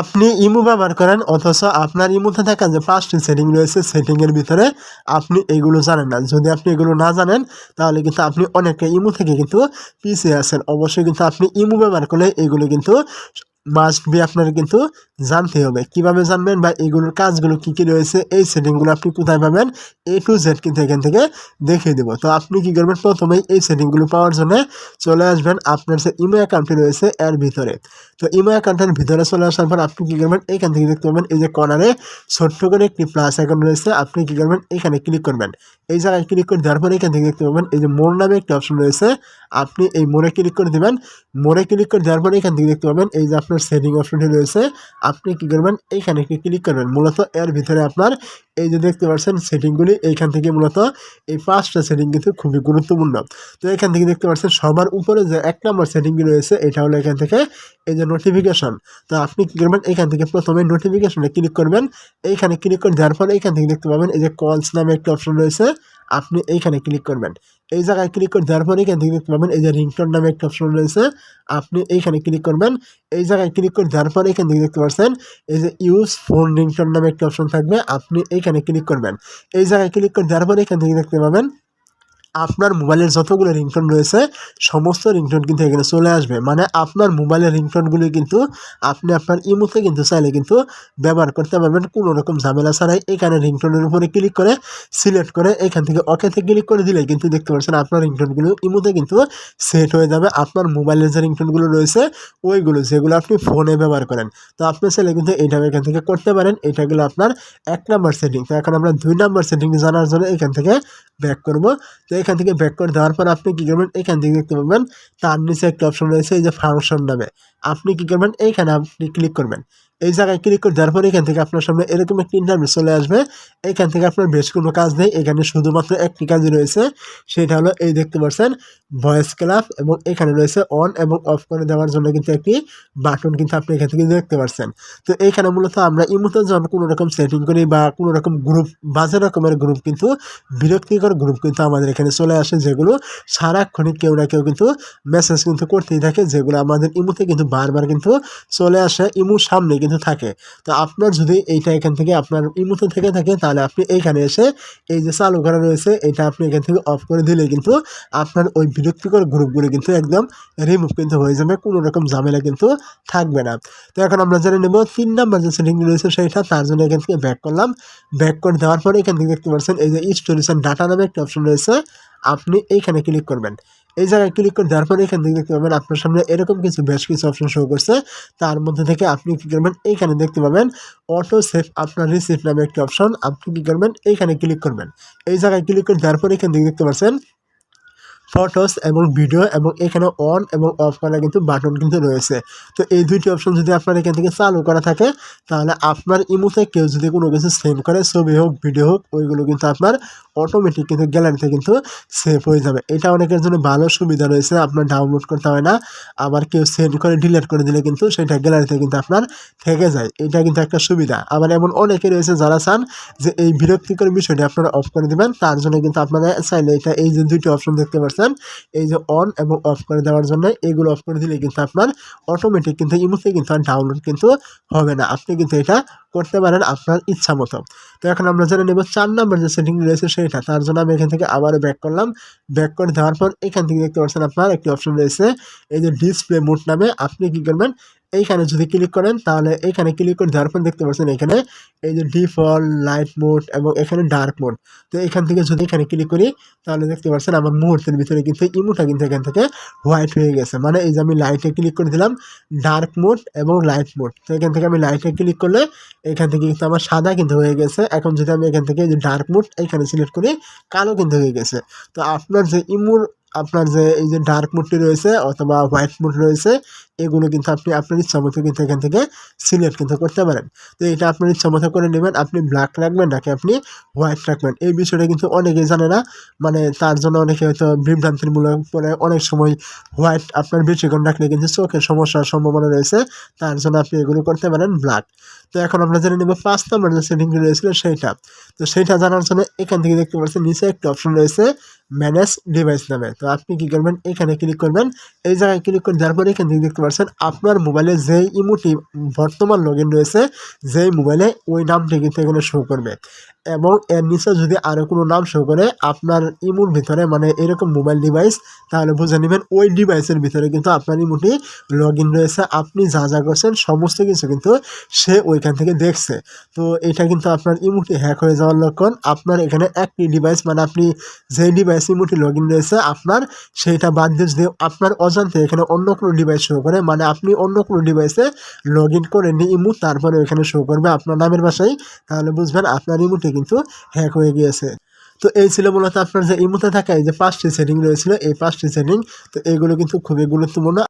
আপনি ইমু ব্যবহার করেন, অথচ আপনার ইমোতে থাকা যে পাঁচটি সেটিং রয়েছে সেটিংয়ের ভিতরে আপনি এগুলো জানেন না। যদি আপনি এগুলো না জানেন, তাহলে কিন্তু আপনি অনেকটা ইমু থেকে কিন্তু পিছিয়ে আছেন। অবশ্যই কিন্তু আপনি ইমু ব্যবহার করলে এগুলো কিন্তু মাস্ট বি আপনার কিন্তু জানতে হবে। কীভাবে জানবেন বা এগুলোর কাজগুলো কী কী রয়েছে, এই সেটিংগুলো আপনি কোথায় পাবেন এ টু জেড কিন্তু এখান থেকে দেখিয়ে দেবো। তো আপনি কী করবেন? প্রথমেই এই সেটিংগুলো পাওয়ার জন্য চলে আসবেন আপনার যে ইমো অ্যাকাউন্টটি রয়েছে, এর ভিতরে। তো ইমো অ্যাকাউন্টের ভিতরে চলে আসার পর আপনি কী করবেন? এখান থেকে দেখতে পাবেন এই যে কর্নারে ছোট্ট করে একটি প্লাস অ্যাকাউন্ট রয়েছে। আপনি কী করবেন? এখানে ক্লিক করবেন। এই জায়গায় ক্লিক করে দেওয়ার পরে এখান থেকে দেখতে পাবেন এই যে মোর নামে একটি অপশন রয়েছে। আপনি এই মোড়ে ক্লিক করে দেবেন। মোড়ে ক্লিক করে দেওয়ার পরে এখান থেকে দেখতে পাবেন এই যে আপনার সেটিং অপশনটি রয়েছে, আপনি কী করবেন? এইখানে একটি ক্লিক করবেন। মূলত এর ভিতরে আপনার এই যে দেখতে পাচ্ছেন সেটিংগুলি, এইখান থেকে মূলত এই পাঁচটা সেটিং কিন্তু খুবই গুরুত্বপূর্ণ। তো এখান থেকে দেখতে পাচ্ছেন সবার উপরে যে এক নম্বর সেটিংটি রয়েছে, এটা হলো এখান থেকে এই যে নোটিফিকেশন তো আপনি কী করবেন? এখান থেকে প্রথমে নোটিফিকেশনে ক্লিক করবেন। এইখানে ক্লিক করে দেওয়ার পরে এখান থেকে দেখতে পাবেন এই যে কলস নামে একটি অপশন রয়েছে। আপনি এইখানে ক্লিক করবেন। এই জায়গায় ক্লিক করে দেওয়ার পরে এখান থেকে দেখতে পাবেন এই যে রিংটোন নামে একটা অপশন রয়েছে। আপনি এইখানে ক্লিক করবেন। এই জায়গায় ক্লিক করে দেওয়ার পরে এখান থেকে দেখতে পাচ্ছেন, এই যে ইউজ ফোন রিংটোন নামে একটা অপশন থাকবে। আপনি এইখানে ক্লিক করবেন। এই জায়গায় ক্লিক করে দেওয়ার পরে এখান থেকে দেখতে পাবেন আপনার মোবাইলের যতগুলো রিংটোন রয়েছে, সমস্ত রিংটোন কিন্তু এখানে চলে আসবে। মানে আপনার মোবাইলের রিংটোনগুলি কিন্তু আপনি আপনার ইমোতে কিন্তু চাইলে কিন্তু ব্যবহার করতে পারবেন। কোনো রকম ঝামেলা ছাড়াই এখানে রিংটোনের উপরে ক্লিক করে, সিলেক্ট করে এখান থেকে ওকেতে ক্লিক করে দিলে কিন্তু দেখতে পাচ্ছেন আপনার রিংটোনগুলো ইমোতে কিন্তু সেট হয়ে যাবে। আপনার মোবাইলের যে রিংটোনগুলো রয়েছে, ওইগুলো যেগুলো আপনি ফোনে ব্যবহার করেন। তো আপনি চাইলে কিন্তু এইটা এখান থেকে করতে পারেন। এটা গেলো আপনার এক নাম্বার সেটিং। তো এখন আমরা দুই নাম্বার সেটিং জানার জন্য এখান থেকে ব্যাক করব। তো এখান থেকে ব্যাক করে দেওয়ার পর আপনি কী করবেন? এখান থেকে দেখতে পাবেন, তার নিচে একটা অপশন রয়েছে, এই যে ফাংশন নামে। আপনি কী করবেন? এইখানে আপনি ক্লিক করবেন। এই জায়গায় ক্লিক করে দেওয়ার পরে এখান থেকে আপনার সামনে এরকম একটি ইন্টারভিউ চলে আসবে। এখান থেকে আপনার বেশ কোনো কাজ নেই। এখানে শুধুমাত্র একটি কাজই রয়েছে, সেটা হলো এই দেখতে পাচ্ছেন ভয়েস ক্লাব এবং এখানে রয়েছে অন এবং অফ করে দেওয়ার জন্য কিন্তু একটি বাটন কিন্তু আপনি এখান থেকে দেখতে পাচ্ছেন। তো এইখানে মূলত আমরা ইমোতে যখন কোনো রকম সেটিং করি বা কোনো রকম গ্রুপ বাজে রকমের গ্রুপ কিন্তু, বিরক্তিকর গ্রুপ কিন্তু আমাদের এখানে চলে আসে, যেগুলো সারাক্ষণই কেউ না কেউ কিন্তু মেসেজ কিন্তু করতেই থাকে, যেগুলো আমাদের ইমোতে কিন্তু বারবার কিন্তু চলে আসে। ইমোর সামনে কিন্তু থাকে। তো আপনার যদি এইটা এখান থেকে আপনার ইমোতে থেকে থাকে, তাহলে আপনি এইখানে এসে এই যে চালু করা রয়েছে, এটা আপনি এখান থেকে অফ করে দিলে কিন্তু আপনার ওই বিরক্তিকর গ্রুপগুলো কিন্তু একদম রিমুভ কিন্তু হয়ে যাবে, কোনো রকম ঝামেলা কিন্তু থাকবে না। তো এখন আমরা জেনে নেব তিন নাম্বার যে সেটিং রয়েছে সেইটা, তার জন্য এখান থেকে ব্যাক করলাম। ব্যাক করে দেওয়ার পরে এখান থেকে দেখতে পাচ্ছেন, এই যে স্টোরেজ ডাটা নামে একটা অপশন রয়েছে, আপনি এইখানে ক্লিক করবেন। এই জায়গায় ক্লিক করে দেওয়ার পরে এখান থেকে দেখতে পাবেন আপনার সামনে এরকম কিছু বেশ কিছু অপশন শো করছে। তার মধ্যে থেকে আপনি কী করবেন? এইখানে দেখতে পাবেন অটো সেফ আপনার রিসিপ্ট নামে একটি অপশন আপনি কী করবেন? এইখানে ক্লিক করবেন। এই জায়গায় ক্লিক করে দেওয়ার পরে এখান থেকে দেখতে পাচ্ছেন ফটোস এবং ভিডিও এবং এখানে অন এবং অফ করা কিন্তু বাটন কিন্তু রয়েছে। তো এই দুইটি অপশন যদি আপনার এখান থেকে চালু করা থাকে, তাহলে আপনার ইমোতে কেউ যদি কোনো কিছু সেভ করে, ছবি হোক ভিডিও হোক, ওইগুলো কিন্তু আপনার অটোমেটিক কিন্তু গ্যালারিতে কিন্তু সেভ হয়ে যাবে। এটা অনেকের জন্য ভালো সুবিধা রয়েছে, আপনার ডাউনলোড করতে হয় না। আবার কেউ সেন্ড করে ডিলিট করে দিলে কিন্তু সেটা গ্যালারিতে কিন্তু আপনার থেকে যায়। এটা কিন্তু একটা সুবিধা। আবার এমন অনেকে রয়েছে যারা চান যে এই বিরক্তিকর বিষয়টি আপনারা অফ করে দেবেন, তার জন্য কিন্তু আপনারা চাইলে এটা এই যে দুইটি অপশন দেখতে পাচ্ছেন এই যে অন এবং অফ করে দেওয়ার জন্য এগুলো অফ করে দিলে কিন্তু আপনার অটোমেটিক কিন্তু ইমোতে কিন্তু ডাউনলোড কিন্তু হবে না। আপনি কিন্তু এটা করতে পারেন আপনার ইচ্ছা মতো। তো এখন আমরা জেনে নেব চার নম্বর যে সেটিং রয়েছে সেইটা তার জন্য আমি এখান থেকে আবারও ব্যাক করলাম। ব্যাক করে দেওয়ার পর এখান থেকে দেখতে পাচ্ছেন আপনার একটি অপশন রয়েছে। এই যে ডিসপ্লে মোড নামে আপনি কী করবেন? এইখানে যদি ক্লিক করেন, তাহলে এখানে ক্লিক করে দেওয়ার পর দেখতে পাচ্ছেন এখানে এই যে ডিফল্ট লাইট মোড এবং এখানে ডার্ক মোড তো এখান থেকে যদি এখানে ক্লিক করি, তাহলে দেখতে পাচ্ছেন আমার মুহূর্তের ভিতরে কিন্তু ইমোটা কিন্তু এখান থেকে হোয়াইট হয়ে গেছে। মানে এই যে আমি লাইটে ক্লিক করে দিলাম ডার্ক মোড এবং লাইট মোড তো এখান থেকে আমি লাইটে ক্লিক করলে এখান থেকে কিন্তু আমার সাদা কিন্তু হয়ে গেছে। এখন যদি আমি এখান থেকে যে ডার্ক মোড এখানে সিলেক্ট করি, কালো কিন্তু হয়ে গেছে। তো আপনার যে ইমোর আপনার যে এই যে ডার্ক মুডটি রয়েছে অথবা হোয়াইট মোড রয়েছে, এগুলো কিন্তু আপনি আপনার ইচ্ছা মতো কিন্তু এখান থেকে সিলেক্ট কিন্তু করতে পারেন। তো এটা আপনার ইচ্ছা মতো করে নেবেন, আপনি ব্ল্যাক রাখবেন নাকি আপনি হোয়াইট রাখবেন? এই বিষয়টা কিন্তু অনেকেই জানে না মানে তার জন্য অনেকে হয়তো বিভ্রান্তিমূলক পরে অনেক সময় হোয়াইট আপনার বেশিক্ষণ রাখলে কিন্তু চোখের সমস্যার সম্ভাবনা রয়েছে, তার জন্য আপনি এগুলো করতে পারেন ব্ল্যাক তো এখন আমরা জেনে নেব পাঁচ নম্বর যে সেটিংটি রয়েছিল সেইটা। তো সেইটা জানার জন্য এখান থেকে দেখতে পাচ্ছেন, নিচে একটি অপশন রয়েছে ম্যানেজ ডিভাইস নামে। তো আপনি কি করবেন? এখানে ক্লিক করবেন। এই জায়গায় ক্লিক করে পরে এখান থেকে দেখতে পাচ্ছেন আপনার মোবাইলে যেই ইমোটি বর্তমান লগ রয়েছে, যেই মোবাইলে ওই নামটি কিন্তু এখানে শো করবে। এবং এর নিচে যদি আরও কোনো নাম শো করে, আপনার ইমোর ভিতরে মানে এরকম মোবাইল ডিভাইস তাহলে বুঝে নেবেন ওই ডিভাইসের ভিতরে কিন্তু আপনার ইমোটি লগ রয়েছে। আপনি যা যা করছেন, সমস্ত কিছু কিন্তু সে ওইখান থেকে দেখছে। তো এটা কিন্তু আপনার ইমোটি হ্যাক হয়ে যাওয়ার লক্ষণ। আপনার এখানে একটি ডিভাইস মানে আপনি যেই ডিভাইস ইমোটি লগ ইন রয়েছে, আপনার সেইটা বাদ দিয়ে যদি আপনার অজান্তে এখানে অন্য কোনো ডিভাইস শো করে মানে আপনি অন্য কোনো ডিভাইসে লগ ইন করে নিয়ে ইমু, তারপরে ওইখানে শো করবে আপনার নামের বাসায়, তাহলে বুঝবেন আপনার ইমুটি কিন্তু হ্যাক হয়ে গিয়েছে। তো এই ছিল মূলত আপনার যে ইমুতে থাকা এই যে পাঁচটি সেটিং রয়েছিল, এই পাঁচটি সেটিং তো এইগুলো কিন্তু খুবই গুরুত্বপূর্ণ।